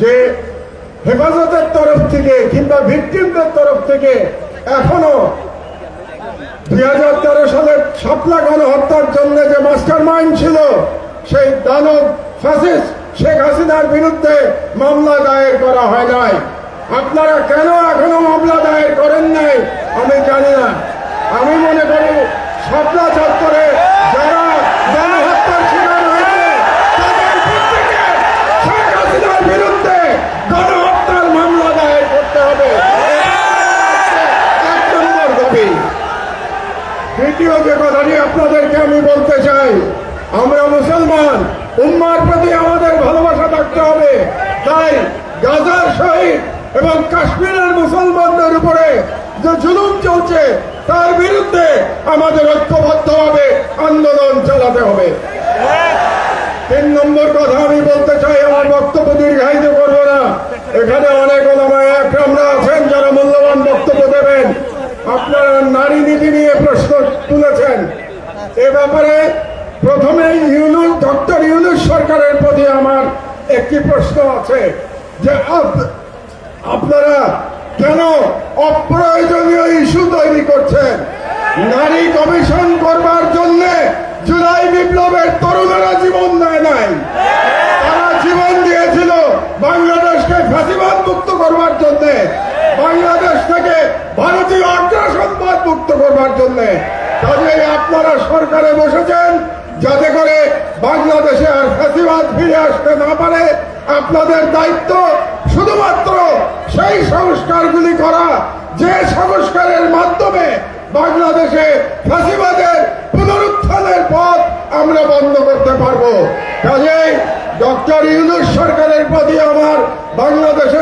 যে হেফাজতের তরফ থেকে কিংবা ভিকটিমদের তরফ থেকে এখনও দুই হাজার তেরো সালের শাপলা গণহত্যার জন্য যে মাস্টার মাইন্ড ছিল, সেই দানব ফ্যাসিস্ট শেখ হাসিনার বিরুদ্ধে মামলা দায়ের করা হয় নাই। আপনারা কেন এখনও মামলা দায়ের করেন নাই? আমি জানি না আমি মনে করি শাপলা চত্বরে যারা গণহত্যার শিকার হয়েছে তাদের প্রত্যেকে শেখ হাসিনার বিরুদ্ধে গণহত্যার মামলা দায়ের করতে হবে এক নম্বর দাবি। তৃতীয় যে কথাটি আপনাদেরকে আমি বলতে চাই, আমরা মুসলমান, উম্মার প্রতি আমাদের ভালোবাসা থাকতে হবে। তাই গাজার শহীদ এবং কাশ্মীরের মুসলমানদের উপরে যে জুলুম চলছে, তার বিরুদ্ধে আমাদের ঐক্যবদ্ধভাবে আন্দোলন চালাতে হবে। তিন নম্বর কথা আমি বলতে চাই, আমার বক্তব্য দীর্ঘায়িত করব না। এখানে অনেক ওলামায়ে নারী নীতি নিয়ে প্রশ্ন তুলেছেন। এ ব্যাপারে প্রথমে ডক্টর ইউনুস সরকারের প্রতি আমার একটি প্রশ্ন আছে যে আপনারা কেন অপ্রয়োজনীয় ইস্যু তৈরি করছেন? নারী কমিশন করবার জন্য জুলাই বিপ্লবের তরুণেরা জীবন দেয় নাই। তারা জীবন দিয়েছিল বাংলাদেশকে ফ্যাসিবাদ মুক্ত করবার জন্য। বাংলাদেশ থেকে ভারতীয় অগ্রাসনবাদ মুক্ত করবার জন্য। কাজেই আপনারা সরকারে বসেছেন, যাতে করে বাংলাদেশে আর ফ্যাসিবাদ ফিরে আসতে না পারে। আপনাদের দায়িত্ব শুধুমাত্র সেই সংস্কারগুলি করা, যে সংস্কারের মাধ্যমে বাংলাদেশে ফ্যাসিবাদের পুনরুত্থানের পথ আমরা বন্ধ করতে পারব। কাজেই ডক্টর ইউনুস সরকারের প্রতি আমার বাংলাদেশের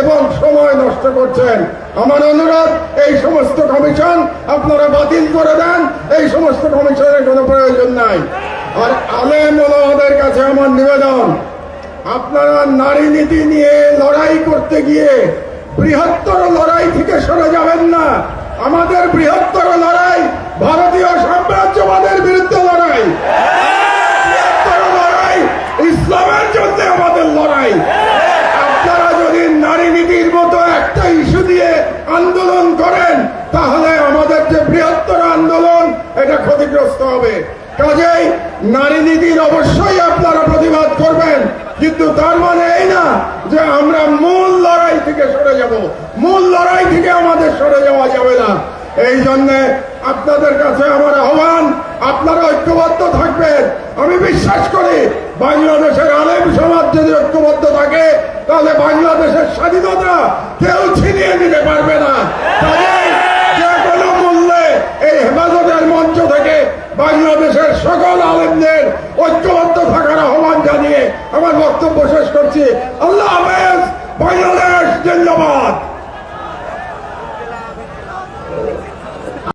এবং সময় নষ্ট করছেন। আমার অনুরোধ, এই সমস্ত কমিশন আপনারা বাতিল করে দেন। এই সমস্ত কমিশনের কোনো প্রয়োজন নাই। আর আলেম ওলামাদের কাছে আমার নিবেদন, আপনারা নারী নীতি নিয়ে লড়াই করতে গিয়ে বৃহত্তর লড়াই থেকে সরে যাবেন না। আমাদের বৃহত্তর লড়াই, ভারতীয় সাম্রাজ্যবাদের বিরুদ্ধে লড়াই বৃহত্তর লড়াই ইসলামের জন্য আমাদের লড়াই আপনারা যদি নারী নীতির মতো একটা ইস্যু দিয়ে আন্দোলন করেন তাহলে আমাদের যে বৃহত্তর আন্দোলন এটা ক্ষতিগ্রস্ত হবে কাজেই নারী নীতির অবশ্যই আপনারা প্রতিবাদ করবেন। কিন্তু তার মানে এই না যে আমরা মূল লড়াই থেকে সরে যাব। মূল লড়াই থেকে আমাদের সরে যাওয়া যাবে না। এই জন্যে আপনাদের কাছে আমার আহ্বান, আপনারা ঐক্যবদ্ধ থাকবেন। আমি বিশ্বাস করি, বাংলাদেশের আলেম সমাজ যদি ঐক্যবদ্ধ থাকে, তাহলে বাংলাদেশের স্বাধীনতা কেউ ছিনিয়ে নিতে পারবে না। যে কোনো মূল্যে এই থেকে বাংলাদেশের সকল আলেমদের ঐক্যবদ্ধ থাকার আহ্বান জানিয়ে আমার বক্তব্য শেষ করছি। আল্লাহ বাংলাদেশ জিন্দাবাদ।